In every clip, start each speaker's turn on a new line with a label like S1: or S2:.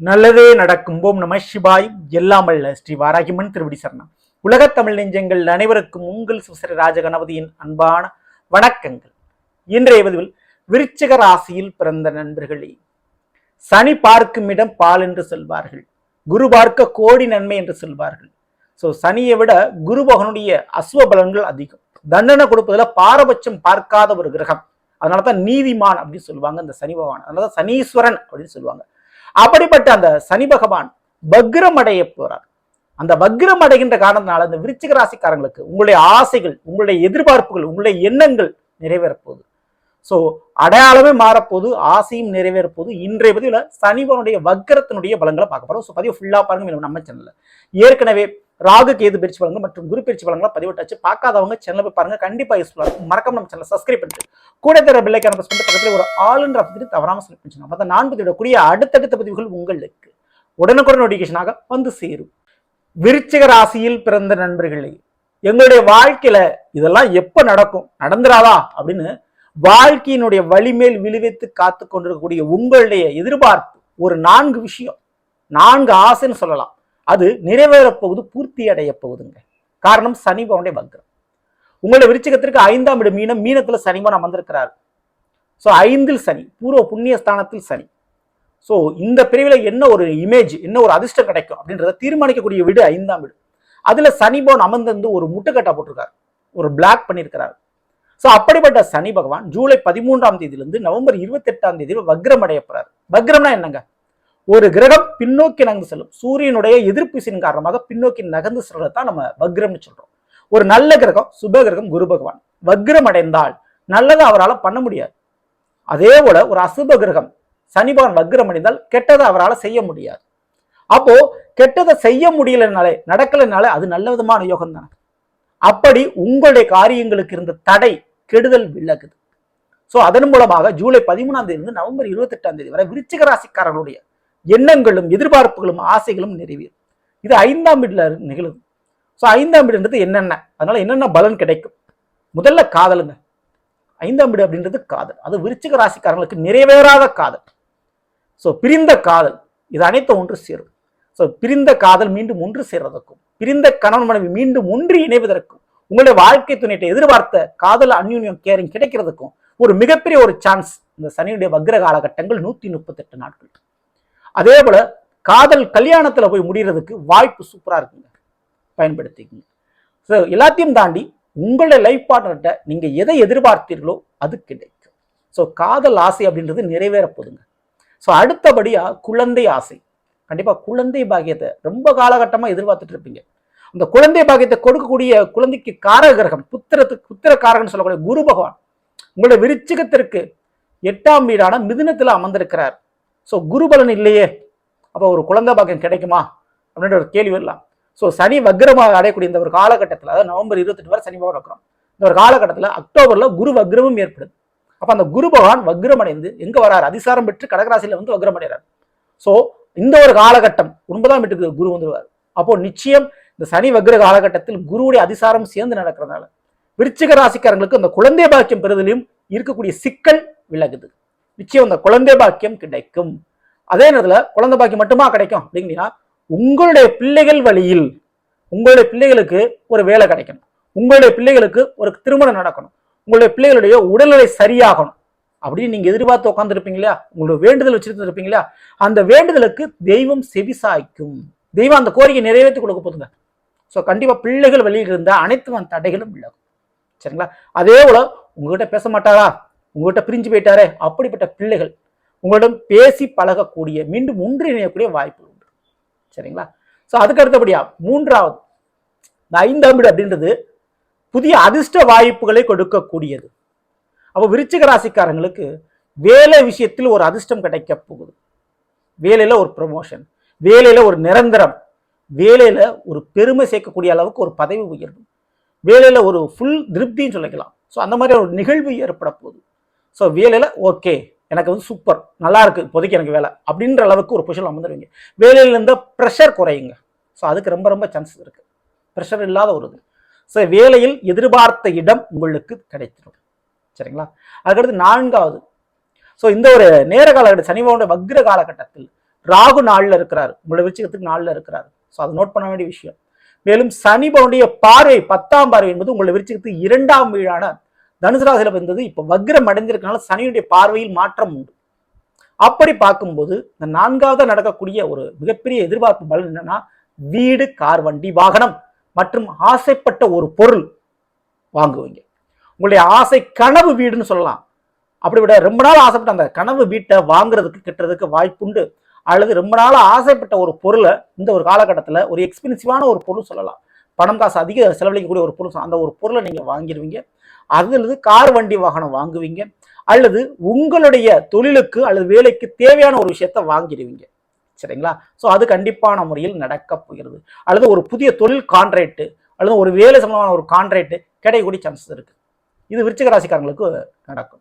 S1: நல்லதே நடக்கும். ஓம் நம சிவாய். எல்லாம் அல்ல ஸ்ரீ வாராகிமன் திருவடி சரணம் உலகத் தமிழ் நெஞ்சங்கள் அனைவருக்கும் உங்கள் சுசர ராஜகணபதியின் அன்பான வணக்கங்கள். இன்றைய பதிவில் விருச்சிக ராசியில் பிறந்த நண்பர்களே சனி பார்க்கும் இடம் பால் என்று சொல்வார்கள். குரு பார்க்க கோடி நன்மை என்று சொல்வார்கள். ஸோ சனியை விட குரு பகனுடைய அசுவ பலன்கள் அதிகம். தண்டனை கொடுப்பதுல பாரபட்சம் பார்க்காத ஒரு கிரகம். அதனால தான் நீதிமான் அப்படின்னு சொல்லுவாங்க இந்த சனி பகவான். அதனால தான் சனீஸ்வரன் அப்படின்னு சொல்லுவாங்க. அப்படிப்பட்ட அந்த சனி பகவான் வக்ரம் அடைய போறார். அந்த வக்ரம் அடைகின்ற காரணத்தினால அந்த விருச்சிக ராசிக்காரங்களுக்கு உங்களுடைய ஆசைகள் உங்களுடைய எதிர்பார்ப்புகள் உங்களுடைய எண்ணங்கள் நிறைவேறப்போகுது ஸோ அடையாளமே மாறப்போது ஆசையும் நிறைவேறப்போது இன்றைய பதிவில் சனிவனுடைய வக்ரத்தினுடைய பலங்களை பார்க்க போகிறோம் ஸோ பதிவு ஃபுல்லாக பாருங்க நம்ம சேனலில் ஏற்கனவே ராகு கேது பயிற்சி பலன்கள் மற்றும் குரு பயிற்சி பலன்களை பதிவிட்டாச்சு. பார்க்காதவங்க சேனல் போய் பாருங்க. கண்டிப்பா யூஸ்ஃபுல்லாக இருக்கும். மறக்காம நம்ம சேனல் சப்ஸ்கிரைப் பண்ணிட்டு கூட தர பில்லைக்கான பிரஸ் பண்ணிட்டு பக்கத்தில் ஒரு ஆளுன்ற அப்படி தவறாம செலக்ட் பண்ணிச்சுங்க அப்போ நான் பதிவிடக்கூடிய அடுத்தடுத்த பதிவுகள் உங்களுக்கு உடனுக்குடன் நோட்டிஃபிகேஷனாக வந்து சேரும். விருச்சிக ராசியில் பிறந்த நண்பர்களே எங்களுடைய வாழ்க்கையில இதெல்லாம் எப்ப நடக்கும்? நடந்துராதா அப்படின்னு வாழ்க்கையினுடைய வலிமேல் விழுவித்து காத்து கொண்டிருக்கக்கூடிய உங்களுடைய எதிர்பார்ப்பு ஒரு நான்கு விஷயம். நான்கு ஆசைன்னு சொல்லலாம். அது நிறைவேறப் போகுது பூர்த்தி அடைய போகுதுங்க. காரணம் சனி பவனுடைய வக்ரம். உங்களுடைய விருச்சிகத்திற்கு ஐந்தாம் இடம் மீனம் மீனத்துல சனிபவன் அமர்ந்திருக்கிறார். ஸோ ஐந்தில் சனி பூர்வ புண்ணிய ஸ்தானத்தில் சனி. ஸோ இந்த பிரிவில் என்ன ஒரு இமேஜ் என்ன ஒரு அதிர்ஷ்டம் கிடைக்கும் அப்படின்றத தீர்மானிக்கக்கூடிய வீடு ஐந்தாம் வீடு. அதில் சனிபவன் அமர்ந்திருந்து ஒரு முட்டுக்கட்டா போட்டிருக்காரு. ஒரு பிளாக் பண்ணியிருக்கிறார். ஸோ அப்படிப்பட்ட சனி பகவான் ஜூலை பதிமூன்றாம் தேதியிலிருந்து நவம்பர் இருபத்தெட்டாம் தேதியில் தேதி வக்ரம் அடைய போறாரு. வக்ரம்னா என்னங்க? ஒரு கிரகம் பின்னோக்கி நகர்ந்து செல்லும். சூரியனுடைய எதிர்ப்பு விசையின் காரணமாக பின்னோக்கி நகர்ந்து செல்றதுதான் நம்ம வக்ரம்னு சொல்றோம். ஒரு நல்ல கிரகம் சுப கிரகம் குரு பகவான். வக்ரம் அடைந்தால் நல்லதை அவரால் பண்ண முடியாது. அதே போல ஒரு அசுப கிரகம் சனி பகவான் வக்ரம் அடைந்தால் கெட்டதை அவரால் செய்ய முடியாது. அப்போ கெட்டதை செய்ய முடியலனாலே நடக்கலைனாலே அது நல்ல விதமான யோகம் தானே. அப்படி உங்களுடைய காரியங்களுக்கு இருந்த தடை கெடுதல் விலகுது. ஸோ அதன் மூலமாக ஜூலை பதிமூணாம் தேதி நவம்பர் இருபத்தெட்டாம் தேதி வரை விருச்சிக ராசிக்காரர்களுடைய எண்ணங்களும் எதிர்பார்ப்புகளும் ஆசைகளும் நிறைவேறும். இது ஐந்தாம் வீட்டில் நிகழுது ஸோ ஐந்தாம் வீடுன்றது என்னென்ன? அதனால என்னென்ன பலன் கிடைக்கும்? முதல்ல காதலுங்க. ஐந்தாம் வீடு அப்படின்றது காதல். அது விருச்சிக ராசிக்காரங்களுக்கு நிறைவேறாத காதல். ஸோ பிரிந்த காதல். இது அனைத்தும் ஒன்று சேரும். ஸோ பிரிந்த காதல் மீண்டும் ஒன்று சேர்வதற்கும் பிரிந்த கணவன் மனைவி மீண்டும் ஒன்று இணைவதற்கும் உங்களுடைய வாழ்க்கை துணையிட்ட எதிர்பார்த்த காதல் அன்யூன்யம் கேரிங் கிடைக்கிறதுக்கும் ஒரு மிகப்பெரிய ஒரு சான்ஸ் இந்த சனியுடைய வக்ர காலகட்டங்கள் நூற்றி முப்பத்தெட்டு நாட்கள். அதே போல் காதல் கல்யாணத்தில் போய் முடிகிறதுக்கு வாய்ப்பு சூப்பராக இருக்குங்க. பயன்படுத்திக்கங்க. ஸோ எல்லாத்தையும் தாண்டி உங்களுடைய லைஃப் பார்ட்னர்கிட்ட நீங்கள் எதை எதிர்பார்த்தீர்களோ அது கிடைக்கும். ஸோ காதல் ஆசை அப்படின்றது நிறைவேற போதுங்க. ஸோ அடுத்தபடியாக குழந்தை ஆசை. கண்டிப்பாக குழந்தை பாக்கியத்தை ரொம்ப காலகட்டமாக எதிர்பார்த்துட்டு இருப்பீங்க. அந்த குழந்தை பாக்கியத்தை கொடுக்கக்கூடிய குழந்தைக்கு காரக கிரகம் புத்திரத்துக்கு புத்திர காரகன்னு சொல்லக்கூடிய குரு பகவான் உங்களுடைய விருச்சிகத்திற்கு எட்டாம் வீடான மிதினத்தில் அமர்ந்திருக்கிறார். ஸோ குருபலன் இல்லையே. அப்போ ஒரு குழந்தை பாக்கியம் கிடைக்குமா? அப்படின்ற ஒரு கேள்வி வரலாம். ஸோ சனி வக்ரமாக அடையக்கூடிய இந்த ஒரு காலகட்டத்தில் அதாவது நவம்பர் இருபத்தெட்டு வரை சனி பகவான் வக்ரம் இந்த ஒரு காலகட்டத்தில் அக்டோபரில் குரு வக்ரமும் ஏற்படுது. அப்போ அந்த குரு பகவான் வக்ரம் அடைந்து எங்கே வராரு? அதிசாரம் பெற்று கடகராசியில் வந்து வக்ரம் அடைகிறார் ஸோ இந்த ஒரு காலகட்டம் ஒன்பதாம் வீட்டுக்கு குரு வந்துடுவார் அப்போ நிச்சயம் இந்த சனி வக்ர காலகட்டத்தில் குருவுடைய அதிசாரம் சேர்ந்து நடக்கிறதுனால விருச்சிக ராசிக்காரங்களுக்கு அந்த குழந்தை பாக்கியம் பெறுதலையும் இருக்கக்கூடிய சிக்கல் விலகுது. நிச்சயம் அந்த குழந்தை பாக்கியம் கிடைக்கும். அதே நேரத்தில் குழந்தை பாக்கியம் மட்டுமா கிடைக்கும் அப்படிங்கன்னா உங்களுடைய பிள்ளைகள் வழியில் உங்களுடைய பிள்ளைகளுக்கு ஒரு வேலை கிடைக்கணும். உங்களுடைய பிள்ளைகளுக்கு ஒரு திருமணம் நடக்கணும். உங்களுடைய பிள்ளைகளுடைய உடல்நிலை சரியாகணும். அப்படின்னு நீங்க எதிர்பார்த்து உட்காந்துருப்பீங்க இல்லையா? உங்களுடைய வேண்டுதல் வச்சுருந்து இருப்பீங்க இல்லையா? அந்த வேண்டுதலுக்கு தெய்வம் செவிசாய்க்கும் தெய்வம் அந்த கோரிக்கை நிறைவேற்றி கொடுக்க போதுங்க ஸோ கண்டிப்பாக பிள்ளைகள் வழியில் இருந்தால் அனைத்து தடைகளும் விலகும். சரிங்களா? அதே போல உங்ககிட்ட பேச மாட்டாரா? உங்கள்கிட்ட பிரிஞ்சு போயிட்டாரே அப்படிப்பட்ட பிள்ளைகள் உங்களிடம் பேசி பழகக்கூடிய மீண்டும் ஒன்றிணையக்கூடிய வாய்ப்பு உண்டு. சரிங்களா? ஸோ அதுக்கு அடுத்தபடியா மூன்றாவது இந்த ஐந்தாம் வீடு அப்படின்றது புதிய அதிர்ஷ்ட வாய்ப்புகளை கொடுக்கக்கூடியது. அப்போ விருச்சிக ராசிக்காரங்களுக்கு வேலை விஷயத்தில் ஒரு அதிர்ஷ்டம் கிடைக்க போகுது. வேலையில் ஒரு ப்ரொமோஷன் வேலையில் ஒரு நிரந்தரம் வேலையில் ஒரு பெருமை சேர்க்கக்கூடிய அளவுக்கு ஒரு பதவி உயர்வு வேலையில் ஒரு ஃபுல் திருப்தின்னு சொல்லிக்கலாம். ஸோ அந்த மாதிரி ஒரு நிகழ்வு ஏற்பட போகுது. ஸோ வேலையில் ஓகே எனக்கு வந்து சூப்பர் நல்லா இருக்குது இப்போதைக்கு எனக்கு வேலை அப்படின்ற அளவுக்கு ஒரு பொசிஷன் அமர்ந்துருவீங்க. வேலையில் இருந்தால் ப்ரெஷர் குறையுங்க. ஸோ அதுக்கு ரொம்ப ரொம்ப சான்சஸ் இருக்குது ப்ரெஷர் இல்லாத ஒரு இது. ஸோ வேலையில் எதிர்பார்த்த இடம் உங்களுக்கு கிடைத்திடும். சரிங்களா? அதுக்கடுத்து நான்காவது. ஸோ இந்த ஒரு நேர காலகட்டம் சனிபவனுடைய வக்ர காலகட்டத்தில் ராகு நாளில் இருக்கிறார். உங்களை விருச்சிகத்துக்கு நாளில் இருக்கிறாரு. ஸோ அதை நோட் பண்ண வேண்டிய விஷயம். மேலும் சனி பவனுடைய பார்வை பத்தாம் பார்வை என்பது உங்களை விருச்சிகத்துக்கு இரண்டாம் வீழான தனுசு ராசியில வந்தது இப்போ வக்ரம் அடைஞ்சிருக்கனால சனியுடைய பார்வையில் மாற்றம் உண்டு. அப்படி பார்க்கும்போது இந்த நான்காவது நடக்கக்கூடிய ஒரு மிகப்பெரிய எதிர்பார்ப்பு பலன் என்னன்னா வீடு கார் வண்டி வாகனம் மற்றும் ஆசைப்பட்ட ஒரு பொருள் வாங்குவீங்க. உங்களுடைய ஆசை கனவு வீடுன்னு சொல்லலாம். அப்படி விட ரொம்ப நாள் ஆசைப்பட்ட அந்த கனவு வீட்டை வாங்குறதுக்கு கிட்டுறதுக்கு வாய்ப்புண்டு அல்லது ரொம்ப நாள் ஆசைப்பட்ட ஒரு பொருளை இந்த ஒரு காலகட்டத்தில் ஒரு எக்ஸ்பென்சிவான ஒரு பொருள் சொல்லலாம். பணம் காசு அதிக செலவழிக்கக்கூடிய ஒரு பொருள் அந்த ஒரு பொருளை நீங்கள் வாங்கிடுவீங்க அல்லது கார் வண்டி வாகனம் வாங்குவீங்க. அல்லது உங்களுடைய தொழிலுக்கு அல்லது வேலைக்கு தேவையான ஒரு விஷயத்த வாங்கிடுவீங்க. சரிங்களா? ஸோ அது கண்டிப்பான முறையில் நடக்கப் போகிறது. அல்லது ஒரு புதிய தொழில் கான்ட்ராக்ட் அல்லது ஒரு வேலை சம்பந்தமான ஒரு கான்ட்ராக்ட் கிடைக்கக்கூடிய சான்சஸ் இருக்குது இது விருச்சிக ராசிக்காரங்களுக்கு நடக்கும்.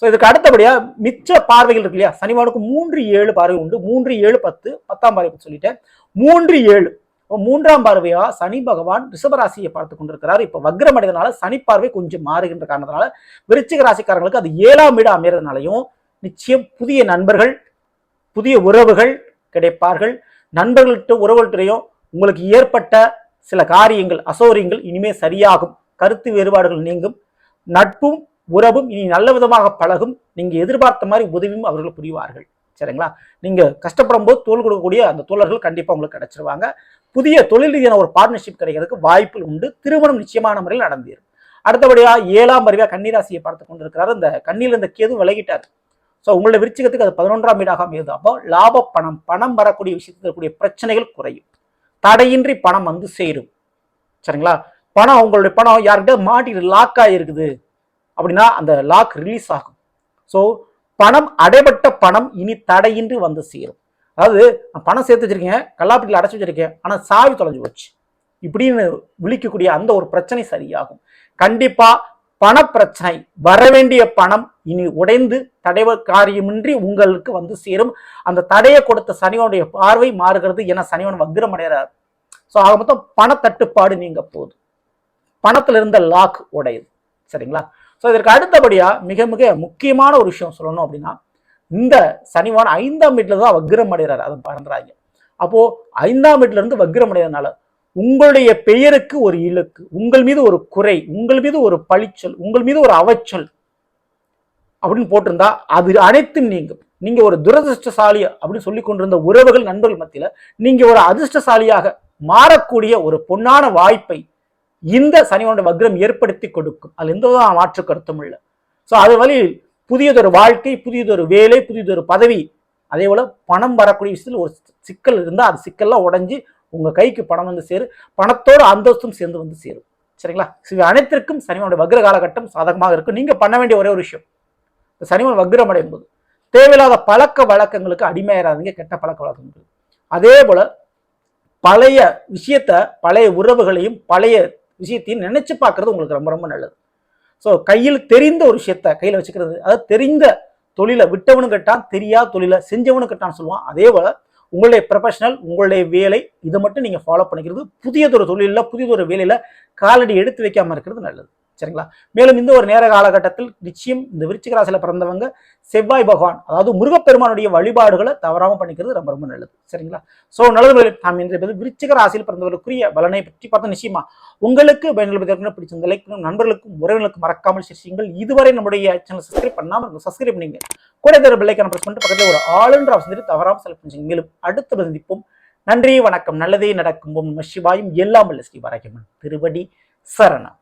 S1: ஸோ இதுக்கு அடுத்தபடியாக மிச்ச பார்வைகள் இருக்கு இல்லையா? சனிவானுக்கு மூன்று ஏழு பார்வை உண்டு. மூன்று ஏழு பத்து பத்தாம் பார்வை சொல்லிட்டேன். மூன்று ஏழு மூன்றாம் பார்வையா சனி பகவான் ரிஷபராசியை பார்த்து கொண்டிருக்கிறார். இப்போ வக்ரம் சனி பார்வை கொஞ்சம் மாறுகின்ற காரணத்தினால விருச்சிக ராசிக்காரங்களுக்கு அது ஏழாம் வீடு அமைறதுனாலையும் நிச்சயம் புதிய நண்பர்கள் புதிய உறவுகள் கிடைப்பார்கள். நண்பர்கள்ட்ட உறவுகள்கிட்டையும் உங்களுக்கு ஏற்பட்ட சில காரியங்கள் அசௌரியங்கள் இனிமே சரியாகும். கருத்து வேறுபாடுகள் நீங்கும். நட்பும் உறவும் இனி நல்ல விதமாக பழகும். நீங்க எதிர்பார்த்த மாதிரி உதவியும் அவர்கள் புரிவார்கள். சரிங்களா? நீங்க கஷ்டப்படும் போது தோல் கொடுக்கக்கூடிய அந்த தோழர்கள் கண்டிப்பா உங்களுக்கு கிடைச்சிருவாங்க. புதிய தொழில் ரீதியான ஒரு பார்ட்னர்ஷிப் கிடைக்கிறதுக்கு வாய்ப்புகள் உண்டு. திருமணம் நிச்சயமான முறையில் நடந்தீர் அடுத்தபடியா ஏழாம் அறிவா கன்னிராசியை பார்த்து கொண்டிருக்கிறார். இந்த கண்ணியில் இந்த கேது விலகிட்டார். ஸோ உங்களுடைய விருச்சிகத்துக்கு அது பதினொன்றாம் வீடாக அமையுது அப்போ லாப பணம் பணம் வரக்கூடிய விஷயத்தில் இருக்கக்கூடிய பிரச்சனைகள் குறையும். தடையின்றி பணம் வந்து சேரும். சரிங்களா? பணம் உங்களுடைய பணம் யார்கிட்ட மாட்டிட்டு லாக் ஆகிருக்குது அப்படின்னா அந்த லாக் ரிலீஸ் ஆகும். ஸோ பணம் அடைபட்ட பணம் இனி தடையின்றி வந்து சேரும். அதாவது நான் பணம் சேர்த்து வச்சிருக்கேன் கல்லாப்பட்டியில் அடைச்சி வச்சிருக்கேன் ஆனால் சாவி தொலைஞ்சு போச்சு. இப்படின்னு விழிக்கக்கூடிய அந்த ஒரு பிரச்சனை சரியாகும். கண்டிப்பா பணப்பிரச்சனை வர வேண்டிய பணம் இனி உடைந்து தடைவ காரியமின்றி உங்களுக்கு வந்து சேரும். அந்த தடையை கொடுத்த சனிவனுடைய பார்வை மாறுகிறது என சனிவன் வக்ரம் அடைகிறார். ஸோ ஆக மொத்தம் பணத்தட்டுப்பாடு நீங்க போகுது பணத்துல இருந்த லாக் உடையுது. சரிங்களா? ஸோ இதற்கு அடுத்தபடியாக மிக மிக முக்கியமான ஒரு விஷயம் சொல்லணும் அப்படின்னா இந்த சனிவான் ஐந்தாம் வீட்டில் தான் வக்ரம் அடைகிறார். அதை பறந்துறாங்க அப்போது ஐந்தாம் வீட்டுல இருந்து வக்ரம் அடைகிறதுனால உங்களுடைய பெயருக்கு ஒரு இலக்கு உங்கள் மீது ஒரு குறை உங்கள் மீது ஒரு பழிச்சொல் உங்கள் மீது ஒரு அவச்சொல் அப்படின்னு போட்டிருந்தா அது அனைத்தும் நீங்கும். நீங்க ஒரு துரதிருஷ்டசாலி அப்படின்னு சொல்லி கொண்டிருந்த உறவுகள் நண்பர்கள் மத்தியில நீங்க ஒரு அதிர்ஷ்டசாலியாக மாறக்கூடிய ஒரு பொன்னான வாய்ப்பை இந்த சனிவனுடைய வக்ரம் ஏற்படுத்தி கொடுக்கும். அதில் எந்த மாற்று கருத்தும் இல்லை. ஸோ அது வழியில் புதியதொரு வாழ்க்கை புதியதொரு வேலை புதியதொரு பதவி. அதே போல் பணம் வரக்கூடிய விஷயத்தில் ஒரு சிக்கல் இருந்தால் அது சிக்கல்லாம் உடஞ்சி உங்கள் கைக்கு பணம் வந்து சேரும் பணத்தோடு அந்தஸ்தும் சேர்ந்து வந்து சேரும். சரிங்களா? இவை அனைத்திற்கும் சனிமனுடைய வக்ர காலகட்டம் சாதகமாக இருக்கும். நீங்கள் பண்ண வேண்டிய ஒரே ஒரு விஷயம். இந்த சனிவன் வக்ரம் அடையும் போது தேவையில்லாத பழக்க வழக்கங்களுக்கு அடிமையாராதீங்க கெட்ட பழக்க வழக்கங்கள் அதே போல் பழைய விஷயத்த பழைய உறவுகளையும் பழைய விஷயத்தையும் நினைச்சு பார்க்கறது உங்களுக்கு ரொம்ப ரொம்ப நல்லது. ஸோ கையில் தெரிந்த ஒரு விஷயத்த கையில் வச்சுக்கிறது. அதாவது தெரிந்த தொழிலை விட்டவனு கட்டான் தெரியாத தொழிலை செஞ்சவனு கட்டான்னு சொல்லுவான். அதே போல் உங்களுடைய ப்ரொஃபஷனல் உங்களுடைய வேலை இதை மட்டும் நீங்கள் ஃபாலோ பண்ணிக்கிறது. புதியதொரு தொழிலில் புதியதொரு வேலையில் காலடி எடுத்து வைக்காமல் இருக்கிறது நல்லது. சரிங்களா? மேலும் இந்த ஒரு நேர காலகட்டத்தில் நிச்சயம் இந்த விருச்சிக ராசியில் பிறந்தவங்க செவ்வாய் பகவான் அதாவது முருகப்பெருமானுடைய வழிபாடுகளை தவறாமல் பண்ணிக்கிறது ரொம்ப ரொம்ப நல்லது. சரிங்களா? ஸோ நல்லது நாம் இன்றைய விருச்சிக ராசியில் பிறந்தவர்களுக்குரிய பலனை பற்றி பார்த்தா நிச்சயமா உங்களுக்கு பயனுள்ள பிடிச்ச லைக்கும் நண்பர்களுக்கும் உறவினர்களுக்கும் மறக்காமல் சிரிச்சிங்கள் இதுவரை நம்முடைய சேனல் சப்ஸ்கிரைப் பண்ணாமல் சப்ஸ்கிரைப் பண்ணீங்க. கூட தர பிள்ளைக்கான பிரஸ் பண்ணிட்டு பக்கத்தில் ஒரு ஆளுன்ற அவசரம் தவறாமல் செலவு பண்ணுங்க மேலும் அடுத்த சந்திப்போம். நன்றி வணக்கம். நல்லதே நடக்கும். சிவாயும். எல்லாம் ஸ்ரீ வராகியம்மன் திருவடி சரணம்.